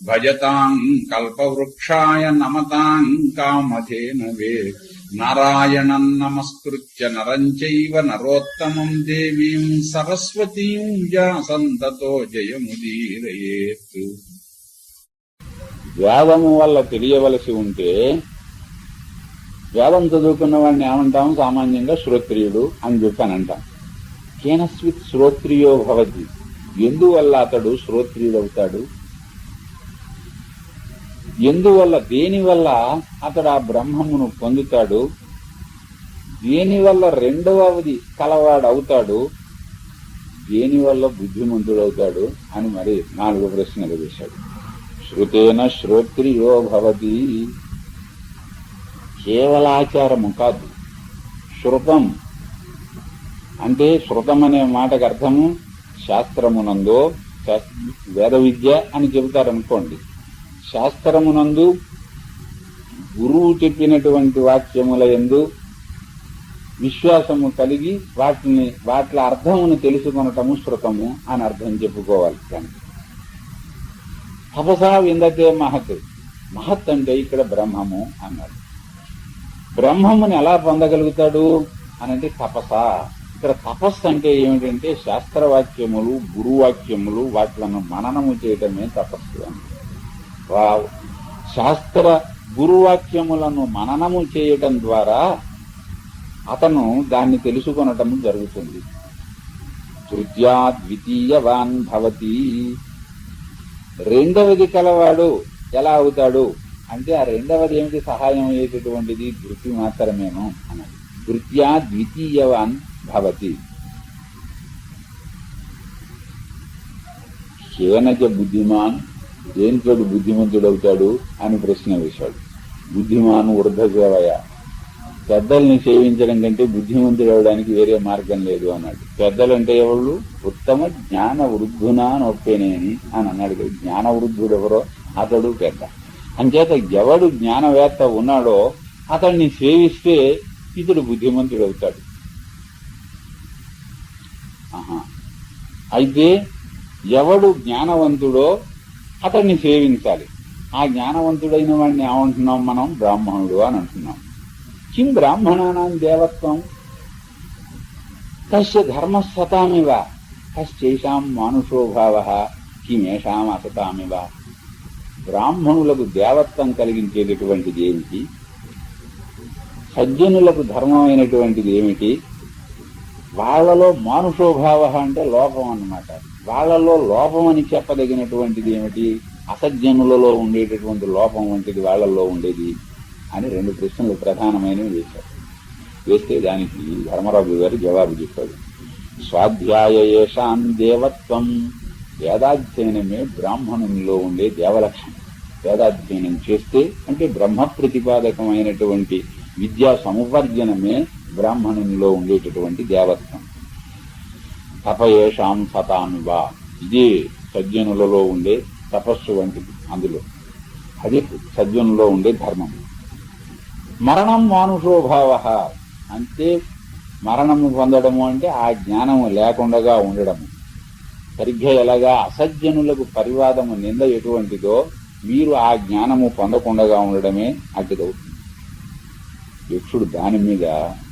భూయో నమామ్యాం పూజ్యాయ భజతాం కల్పవృక్షాయ నమతాం కామధేనవే నారాయణం నమస్కృత్య నరం చైవ నరోత్తమం దేవీం సరస్వతీం వ్యాసంతతో జయముదీరయేత్ వేదము వల్ల తెలియవలసి ఉంటే వేదం చదువుకున్న వాడిని ఏమంటాం? సామాన్యంగా శ్రోత్రియుడు అని చెప్పని అంటాం కేనస్విత్ శ్రోత్రియో భవతి. ఎందువల్ల అతడు శ్రోత్రియుడవుతాడు? ఎందువల్ల దేనివల్ల అతడు ఆ బ్రహ్మమును పొందుతాడు? దేనివల్ల రెండవది కలవాడు అవుతాడు దేనివల్ల బుద్ధిమంతుడవుతాడు? అని మరి నాలుగో ప్రశ్నలు వేశాడు. శృతేన శ్రోత్రియో భవతి. కేవలాచారము కాదు. శృతం. అంటే శృతం అనే మాటకు అర్థము శాస్త్రమునందో వేద విద్య అని చెబుతారనుకోండి. శాస్త్రమునందు గురువు చెప్పినటువంటి వాక్యముల ఎందు విశ్వాసము కలిగి వాటిని వాటి అర్థమును తెలుసుకొనటము శృతము అని అర్థం చెప్పుకోవాలి కానీ. తపసా విందతే మహత్. మహత్ అంటే ఇక్కడ బ్రహ్మము అన్నాడు. బ్రహ్మముని ఎలా పొందగలుగుతాడు అనంటే తపస. ఇక్కడ తపస్సు అంటే ఏమిటంటే శాస్త్రవాక్యములు గురువాక్యములు వాటిలను మననము చేయటమే తపస్సు అంటే శాస్త్ర గురువాక్యములను మననము చేయటం ద్వారా అతను దాన్ని తెలుసుకొనటం జరుగుతుంది. తృతీయా ద్వితీయవాన్ భవతి. రెండవది కలవాడు ఎలా అవుతాడు? అంటే ఆ రెండవది ఏమిటి? సహాయం అయ్యేటటువంటిది ధృతి మాత్రమేను అన్నది. తృతీయా ద్వితీయవాన్ భవతి. కేనచ బుద్ధిమాన్ దేనితోడు బుద్ధిమంతుడవుతాడు అని ప్రశ్న వేశాడు. బుద్ధిమాను వృద్ధసేవయ. పెద్దల్ని సేవించడం కంటే బుద్ధిమంతుడు అవడానికి వేరే మార్గం లేదు అన్నాడు. పెద్దలంటే ఎవరు ఉత్తమ జ్ఞాన వృద్ధునా అని అని అన్నాడు. జ్ఞాన వృద్ధుడు ఎవరో? అతడు పెద్ద. అంచేత ఎవడు జ్ఞానవేత్త ఉన్నాడో అతన్ని సేవిస్తే ఇతడు బుద్ధిమంతుడు అవుతాడు ఆహా. అయితే ఎవడు జ్ఞానవంతుడో అతన్ని సేవించాలి. ఆ జ్ఞానవంతుడైన వాడిని ఏమంటున్నాం మనం? బ్రాహ్మణుడు అని అంటున్నాం. కిం బ్రాహ్మణానాం దేవత్వం? తస్య ధర్మస్వతామివ. కశ్చేషాం మానుషోభావ కిమేషాం అసతామివ. బ్రాహ్మణులకు దేవత్వం కలిగించేటటువంటిది ఏమిటి? సజ్జనులకు ధర్మమైనటువంటిది ఏమిటి? వాళ్ళలో మానుషోభావ అంటే లోపం అన్నమాట వాళ్ళలో లోపం అని చెప్పదగినటువంటిది ఏమిటి? అసజ్జనులలో ఉండేటటువంటి లోపం వంటిది వాళ్ళలో ఉండేది అని రెండు ప్రశ్నలు ప్రధానమైనవి వేశారు. వేస్తే దానికి ధర్మరాజు గారు జవాబు చెప్పాడు స్వాధ్యాయ దేవత్వం వేదాధ్యయనమే బ్రాహ్మణునిలో ఉండే దేవలక్షణం. వేదాధ్యయనం చేస్తే అంటే బ్రహ్మ ప్రతిపాదకమైనటువంటి విద్యా సమువర్జనమే బ్రాహ్మణునిలో ఉండేటటువంటి దేవత్వం. తపయేషాం సతామివా ఇది సజ్జనులలో ఉండే తపస్సు వంటిది అందులో. అది సజ్జనులో ఉండే ధర్మం. మరణం మానుషోభావ అంటే మరణము పొందడము అంటే ఆ జ్ఞానము లేకుండా ఉండడము. సరిగ్గా ఎలాగా అసజ్జనులకు పరివాదము నింద ఎటువంటిదో వీరు ఆ జ్ఞానము పొందకుండా ఉండడమే అడ్డుదవుతుంది యక్షుడు దాని మీద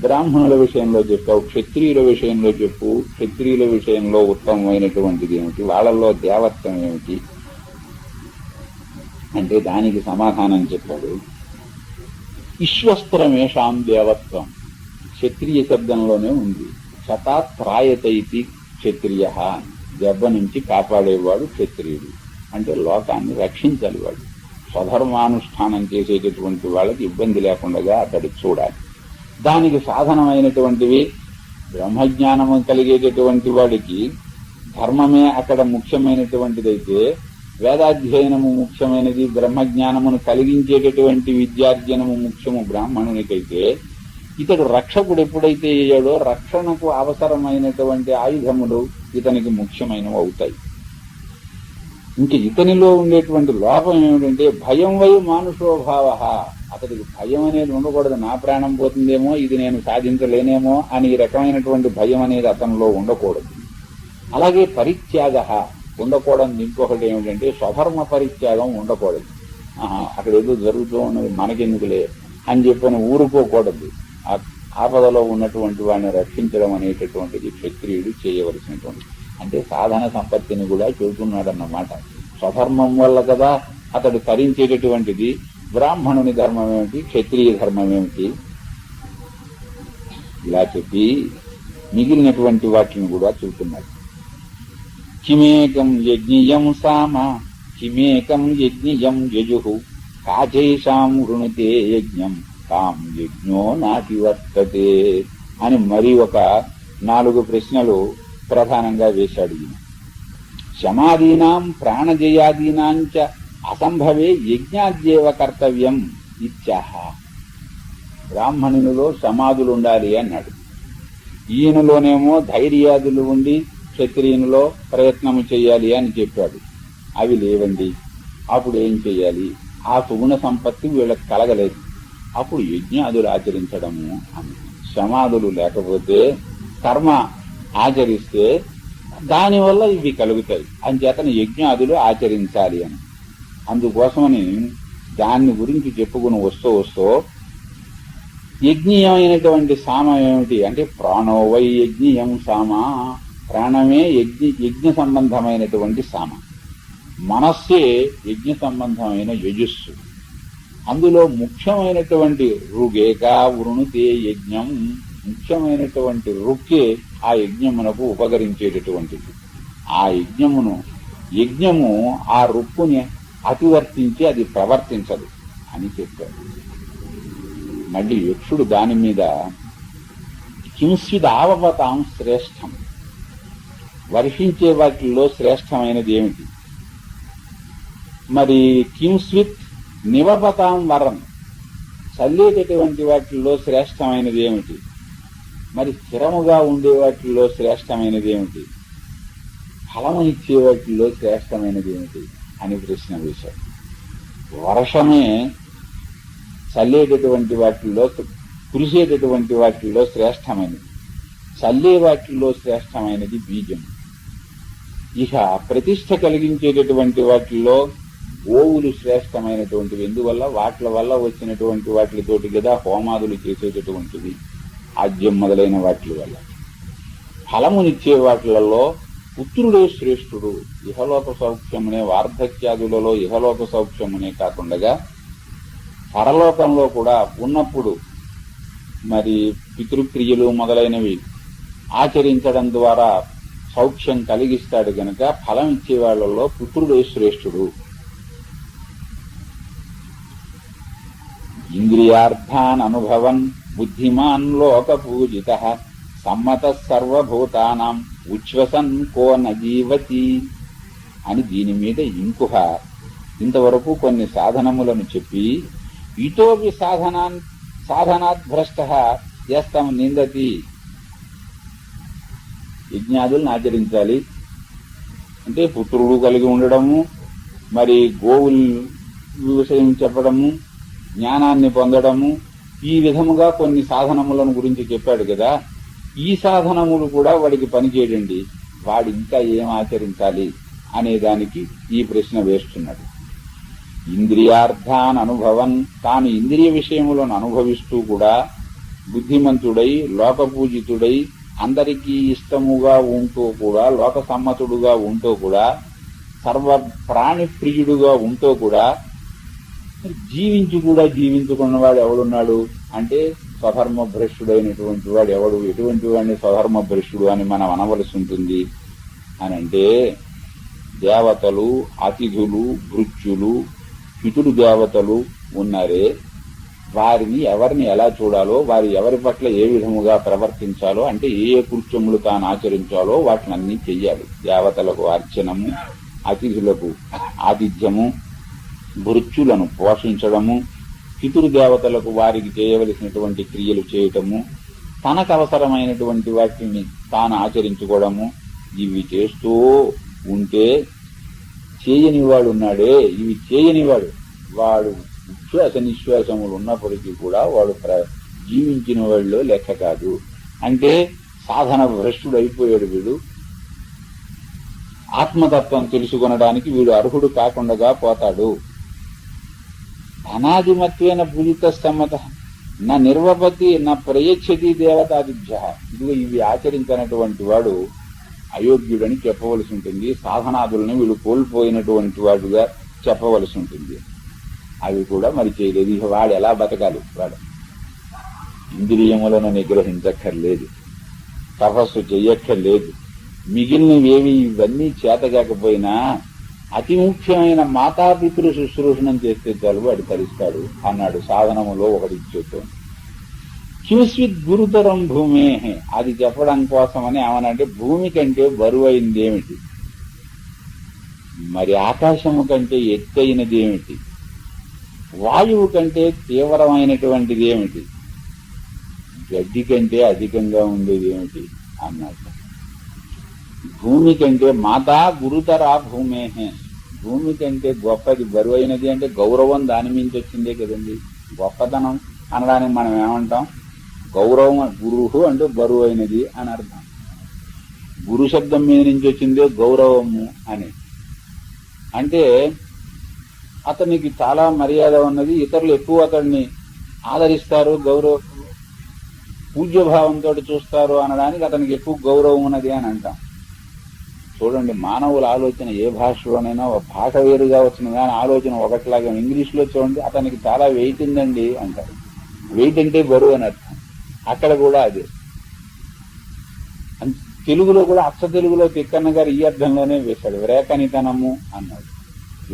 బ్రాహ్మణుల విషయంలో చెప్పావు క్షత్రియుల విషయంలో చెప్పు. క్షత్రియుల విషయంలో ఉత్తమమైనటువంటిది ఏమిటి? వాళ్ళల్లో దేవత్వం ఏమిటి? అంటే దానికి సమాధానం చెప్పాడు. ఈశ్వస్త్రమేషాం దేవత్వం. క్షత్రియ శబ్దంలోనే ఉంది. శతాత్రాయతైతి క్షత్రియ. దెబ్బ నుంచి కాపాడేవాడు క్షత్రియుడు. అంటే లోకాన్ని రక్షించాలి వాడు. స్వధర్మానుష్ఠానం చేసేటటువంటి వాళ్ళకి ఇబ్బంది లేకుండా అతడు చూడాలి. దానికి సాధనమైనటువంటివి బ్రహ్మజ్ఞానము కలిగేటటువంటి వాడికి ధర్మమే అక్కడ ముఖ్యమైనటువంటిదైతే వేదాధ్యయనము ముఖ్యమైనది బ్రహ్మజ్ఞానమును కలిగించేటటువంటి విద్యార్జనము ముఖ్యము బ్రాహ్మణునికైతే ఇతడు రక్షకుడు ఎప్పుడైతే అయ్యాడో రక్షణకు అవసరమైనటువంటి ఆయుధములు ఇతనికి ముఖ్యమైనవి అవుతాయి ఇంక ఇతనిలో ఉండేటువంటి లోపం ఏమిటంటే భయం వై మానుషోభావ అతడికి భయం అనేది ఉండకూడదు నా ప్రాణం పోతుందేమో ఇది నేను సాధించలేనేమో అని రకమైనటువంటి భయం అనేది అతనిలో ఉండకూడదు. అలాగే పరిత్యాగ ఉండకూడదు ఇంకొకటి ఏమిటంటే స్వధర్మ పరిత్యాగం ఉండకూడదు. ఆహా, అక్కడ ఏదో జరుగుతూ ఉన్నది మనకెందుకులే అని చెప్పని ఊరుకోకూడదు. ఆ ఆపదలో ఉన్నటువంటి వాడిని రక్షించడం అనేటటువంటిది క్షత్రియుడు చేయవలసినటువంటి అంటే సాధన సంపత్తిని కూడా చెబుతున్నాడన్నమాట స్వధర్మం వల్ల కదా అతడు తరించేటటువంటిది. బ్రాహ్మణుని ధర్మం ఏమిటి? క్షత్రియ ధర్మం ఏమిటి? ఇలా చెప్పి మిగిలినటువంటి వాటిని కూడా చెబుతున్నాడు కిమేకం యజ్ఞియం సామ కిమేకం యజ్ఞియం యజు. కాచేషాం వృణుతే యజ్ఞం తాం యజ్ఞో నాటి వర్తతే అని మరి ఒక నాలుగు ప్రశ్నలు ప్రధానంగా వేశాడు ఈయన. శమాదీనాం ప్రాణజయాదీనాంచ అసంభవే యజ్ఞాద్యేవ కర్తవ్యం ఇత్యాహ. బ్రాహ్మణునిలో సమాధులు ఉండాలి అన్నాడు. ఈయనలోనేమో ధైర్యాదులు ఉండి క్షత్రియునిలో ప్రయత్నము చేయాలి అని చెప్పాడు. అవి లేవండి. అప్పుడు ఏం చేయాలి? ఆ సుగుణ సంపత్తి వీళ్ళకి కలగలేదు. అప్పుడు యజ్ఞాదులు ఆచరించడము అని. సమాధులు లేకపోతే కర్మ ఆచరిస్తే దానివల్ల ఇవి కలుగుతాయి. అంచేతన యజ్ఞాదులు ఆచరించాలి అని. అందుకోసమని దాన్ని గురించి చెప్పుకుని వస్తూ వస్తూ యజ్ఞీయమైనటువంటి సామ ఏమిటి అంటే ప్రాణోవై యజ్ఞీయం సామ ప్రాణమే యజ్ఞ యజ్ఞ సంబంధమైనటువంటి సామ. మనస్సే యజ్ఞ సంబంధమైన యజస్సు. అందులో ముఖ్యమైనటువంటి రుగేక వృణుతే యజ్ఞం ముఖ్యమైనటువంటి రుక్కే ఆ యజ్ఞమునకు ఉపకరించేటటువంటిది. ఆ యజ్ఞమును యజ్ఞము ఆ రుక్కుని అతివర్తించి అది ప్రవర్తించదు అని చెప్పాడు మళ్ళీ యక్షుడు దాని మీద కింసిదావతాం శ్రేష్టం. వర్షించే వాటిల్లో శ్రేష్టమైనది ఏమిటి? మరి కింస్విత్ నివపతాం వరం. చల్లేటటువంటి వాటిల్లో శ్రేష్టమైనది ఏమిటి? మరి స్థిరముగా ఉండే వాటిల్లో శ్రేష్టమైనది ఏమిటి? ఫలము ఇచ్చే వాటిల్లో శ్రేష్టమైనది ఏమిటి అని ప్రశ్న వేశాడు. వర్షమే చల్లేటటువంటి వాటిల్లో కురిసేటటువంటి వాటిల్లో శ్రేష్టమైనది. చల్లే వాటిల్లో శ్రేష్టమైనది బీజం. ఇక ప్రతిష్ట కలిగించేటటువంటి వాటిల్లో గోవులు శ్రేష్టమైనటువంటివి. ఎందువల్ల? వాటి వల్ల వచ్చినటువంటి వాటితోటి కదా హోమాదులు చేసేటటువంటివి. ఆద్యం మొదలైన వాటి వల్ల. ఫలమునిచ్చే వాటిలలో పుత్రుడే శ్రేష్ఠుడు ఇహలోక సౌఖ్యమునే వార్ధక్యాదులలో ఇహలోక సౌఖ్యమునే కాకుండా పరలోకంలో కూడా ఉన్నప్పుడు మరి పితృక్రియలు మొదలైనవి ఆచరించడం ద్వారా సౌఖ్యం కలిగిస్తాడు గనక ఫలం ఇచ్చే వాళ్ళలో పుత్రుడే శ్రేష్ఠుడు. ఇంద్రియార్థాన్ అనుభవన్ బుద్ధిమాన్ లోక పూజిత సమ్మత సర్వభూతానాం ఉచ్ఛ్వసన్ కో నజీవతి అని దీని మీద ఇంకొక ఇంతవరకు కొన్ని సాధనములను చెప్పి ఇతోపి సాధనా సాధనాత్ భ్రష్ట చేస్తాం నిందతి. యజ్ఞాదులను ఆచరించాలి. అంటే పుత్రుడు కలిగి ఉండడము మరి గోవుల్ విషయం చెప్పడము జ్ఞానాన్ని పొందడము ఈ విధముగా కొన్ని సాధనములను గురించి చెప్పాడు కదా. ఈ సాధనములు కూడా వాడికి పనిచేయండి వాడు ఇంకా ఏం ఆచరించాలి అనే దానికి ఈ ప్రశ్న వేస్తున్నాడు. ఇంద్రియార్థాన్ అనుభవన్ తాను ఇంద్రియ విషయములను అనుభవిస్తూ కూడా బుద్ధిమంతుడై లోకపూజితుడై అందరికీ ఇష్టముగా ఉంటూ కూడా లోక సమ్మతుడుగా ఉంటూ కూడా సర్వ ప్రాణి ప్రియుడుగా ఉంటూ కూడా జీవించి కూడా జీవించుకున్నవాడు ఎవడున్నాడు? అంటే స్వధర్మ భ్రష్టుడైనటువంటి వాడు ఎవడు? ఎటువంటి వాడిని స్వధర్మ భ్రష్టుడు అని మనం అనవలసి ఉంటుంది అని అంటే దేవతలు అతిథులు భృత్యులు పితుడు దేవతలు ఉన్నారే. వారిని ఎవరిని ఎలా చూడాలో వారి ఎవరి పట్ల ఏ విధముగా ప్రవర్తించాలో అంటే ఏ ఏ కృత్యములు తాను ఆచరించాలో వాటిని అన్ని చెయ్యాలి. దేవతలకు అర్చనము అతిథులకు ఆతిథ్యము భృత్యులను పోషించడము పితృదేవతలకు దేవతలకు వారికి చేయవలసినటువంటి క్రియలు చేయటము తనకు అవసరమైనటువంటి వాటిని తాను ఆచరించుకోవడము ఇవి చేస్తూ ఉంటే చేయనివాడు ఉన్నాడే ఇవి చేయనివాడు వాడు. ఉచ్ఛ్వాస నిశ్వాసములు ఉన్నప్పటికీ కూడా వాడు ప్ర- జీవించిన వాళ్ళలో లెక్క కాదు. అంటే సాధన భ్రష్టుడు అయిపోయాడు వీడు. ఆత్మతత్వం తెలుసుకొనడానికి వీడు అర్హుడు కాకుండా పోతాడు. అనాదిమత్వేన పూజిత సమ్మత నా నిర్వపతి నా ప్రయచ్చతి దేవతాదిభ్య ఇదిగో ఇవి ఆచరించినటువంటి వాడు అయోగ్యుడని చెప్పవలసి ఉంటుంది. సాధనాదులను వీడు కోల్పోయినటువంటి వాడుగా చెప్పవలసి ఉంటుంది. అవి కూడా మరి చేయలేదు. ఇక వాడు ఎలా బతకాలి? వాడు ఇంద్రియములను నిగ్రహించక్కర్లేదు. తపస్సు చెయ్యక్కర్లేదు. మిగిలినవేవి ఇవన్నీ చేతగాకపోయినా అతి ముఖ్యమైన మాతాపితృ శుశ్రూషణం చేస్తే చాలు వాడు తరిస్తాడు. అన్నాడు సాధనములో ఒకటి చెప్తూ కింస్విత్ గురుతరం భూమే అది చెప్పడం కోసమని ఏమనంటే భూమి కంటే బరువైంది ఏమిటి మరి ఆకాశము కంటే ఎత్తైనది ఏమిటి వాయువు కంటే తీవ్రమైనటువంటిది ఏమిటి గడ్డి కంటే అధికంగా ఉండేది ఏమిటి అన్నాడు. భూమి కంటే మాతా గురుతరా భూమే భూమి కంటే గొప్పది బరువైనది అంటే గౌరవం దాని మించి వచ్చిందే కదండి. గొప్పతనం అనడానికి మనం ఏమంటాం? గౌరవం గురువు అంటే బరువైనది అని అర్థం. గురు శబ్దం మీద నుంచి వచ్చిందే గౌరవము అని. అంటే అతనికి చాలా మర్యాద ఉన్నది. ఇతరులు ఎక్కువ అతన్ని ఆదరిస్తారు గౌరవ పూజ్యభావంతో చూస్తారు అనడానికి అతనికి ఎక్కువ గౌరవం ఉన్నది అని అంటాం. చూడండి మానవుల ఆలోచన ఏ భాషలోనైనా ఒక భాష వేరుగా వచ్చిన కానీ ఆలోచన ఒకటిలాగా ఇంగ్లీష్లో చూడండి అతనికి చాలా వెయిట్ ఉందండి అంటారు. వెయిట్ అంటే బరువు అని అర్థం. అక్కడ కూడా అదే. తెలుగులో కూడా అచ్చ తెలుగులో తిక్కన్న గారు ఈ అర్థంలోనే వేశాడు. వ్రేకనితనము అన్నాడు.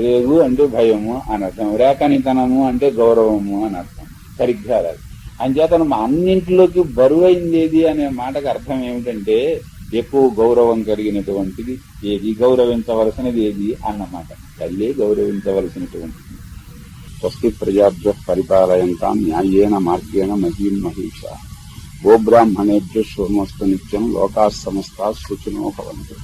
వేగు అంటే భయము అని అర్థం. వ్రేకనితనము అంటే గౌరవము అని అర్థం. సరిగ్గా అలాగే అంచేతను మా అన్నింటిలోకి బరువైంది ఏది అనే మాటకు అర్థం ఏమిటంటే ఎక్కువ గౌరవం కలిగినటువంటిది ఏది? గౌరవించవలసినది ఏది? అన్నమాట. తల్లే గౌరవించవలసినటువంటిది. స్వస్తి ప్రజాభ్య పరిపాలయంతా న్యాయేన మార్గేణ మహీం మహిష. గోబ్రాహ్మణేభ్య శుభమస్తు నిత్యం లోకా సమస్త సుఖినో భవంతు.